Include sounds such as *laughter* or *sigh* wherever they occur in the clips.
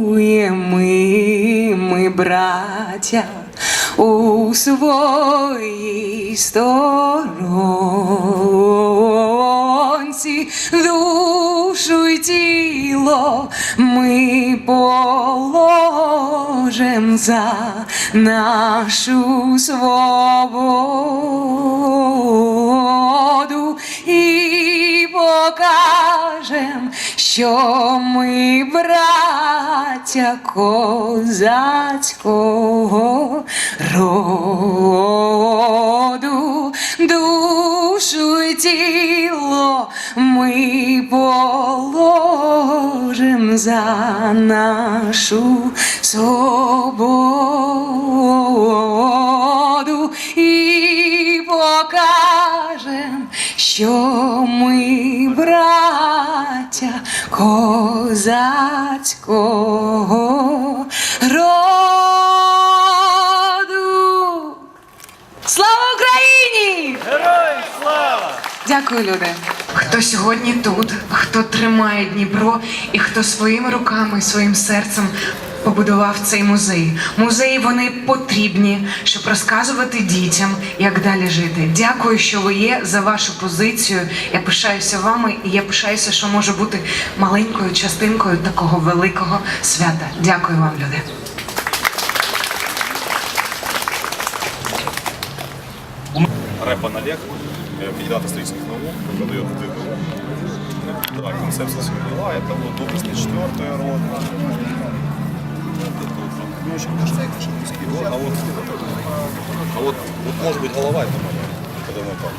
Запануємо ми, браття, у своїй сторонці, душу й тіло ми положим за нашу свободу і покажем, що ми браття козацького роду, душу й тіло ми положим за нашу свободу і покажем, що ми браття козацького роду. Слава Україні! Героям слава! Дякую, люди. Хто сьогодні тут, хто тримає Дніпро і хто своїми руками, своїм серцем побудував цей музей. Музеї вони потрібні, щоб розказувати дітям, як далі жити. Дякую, що ви є за вашу позицію. Я пишаюся вами, і я пишаюся, що можу бути маленькою частинкою такого великого свята. Дякую вам, люди. Репан Олег, э, кандидат исторических наук, преподает в ДГУ. Да, концепция Сергела, это вот доблестный четвертая рота. Это очень касается русский род. А вот, а вот, вот может быть голова это моя, когда мы там,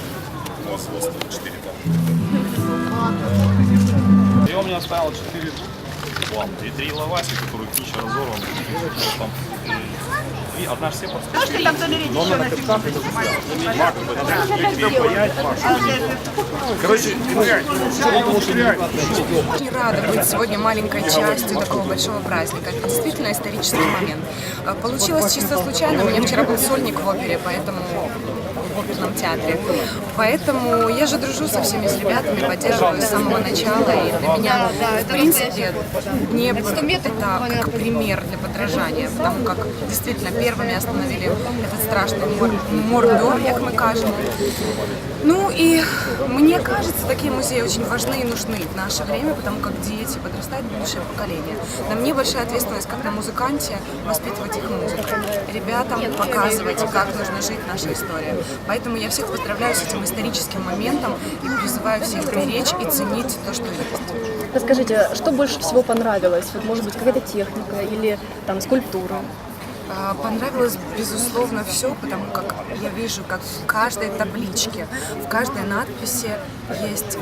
у нас вот 4 там. Я у меня оставил 4 лампы и 3 лаваси, которые куча разорваны. Там, и одна ж сепарская. Можете там толерить еще на секунду Короче, Очень рада быть сегодня маленькой частью такого большого праздника. Это действительно исторический момент. Получилось чисто случайно. У меня вчера был сольник в опере, поэтому в оперном театре. Поэтому я же дружу со всеми с ребятами, поддерживаю с самого начала. И для меня, в принципе, Днепр это как пример для подражания, потому как действительно первыми остановили этот страшный мор, мордор, как мы кажем. Ну и мне кажется, такие музеи очень важны и нужны в наше время, потому как дети, подрастает будущее поколение. На мне большая ответственность, как на музыканте, воспитывать их музыку. Ребятам показывать, как нужно жить наша история. Поэтому я всех поздравляю с этим историческим моментом и призываю всех беречь и ценить то, что есть. Расскажите, что больше всего понравилось? Вот, может быть, какая-то техника или там скульптура? А, Понравилось, безусловно, все, потому как я вижу, как в каждой табличке, в каждой надписи есть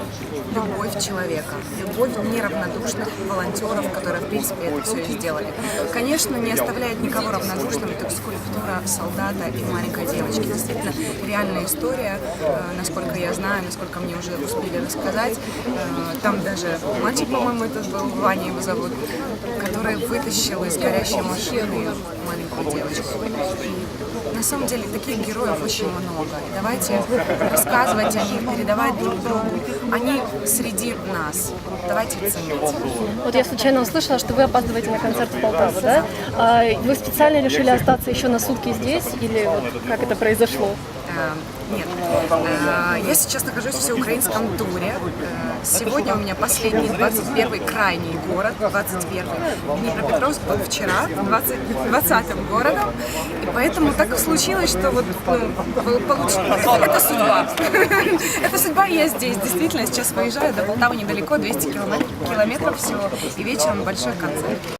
любовь человека, любовь неравнодушных волонтеров, которые, в принципе, это все и сделали. Конечно, не оставляет никого равнодушным, это скульптура солдата и маленькой девочки. Действительно, реальная история, э, насколько я знаю, насколько мне уже успели рассказать. Э, Там даже мальчик, по-моему, этот был, Ваня его зовут, который вытащил из горящей машины маленькую девочку. И на самом деле таких героев очень много. Давайте рассказывать о них, передавать друг другу. Они среди нас. Давайте ценить. Вот я случайно услышала, что вы опаздываете на концерт в Полтаву, да? А Вы специально решили остаться еще на сутки здесь или вот как это произошло? Э, Нет. Э, Я сейчас нахожусь в всеукраинском туре. Э, Сегодня у меня последний, 21 крайний город, 21 Днепропетровск был вчера, 20, 20 городом. И поэтому так случилось, что вот ну, получилось. Это судьба. *laughs* Это судьба, и я здесь. Действительно, сейчас выезжаю до Полтавы недалеко, 200 километров, километров всего. И вечером большой концерт.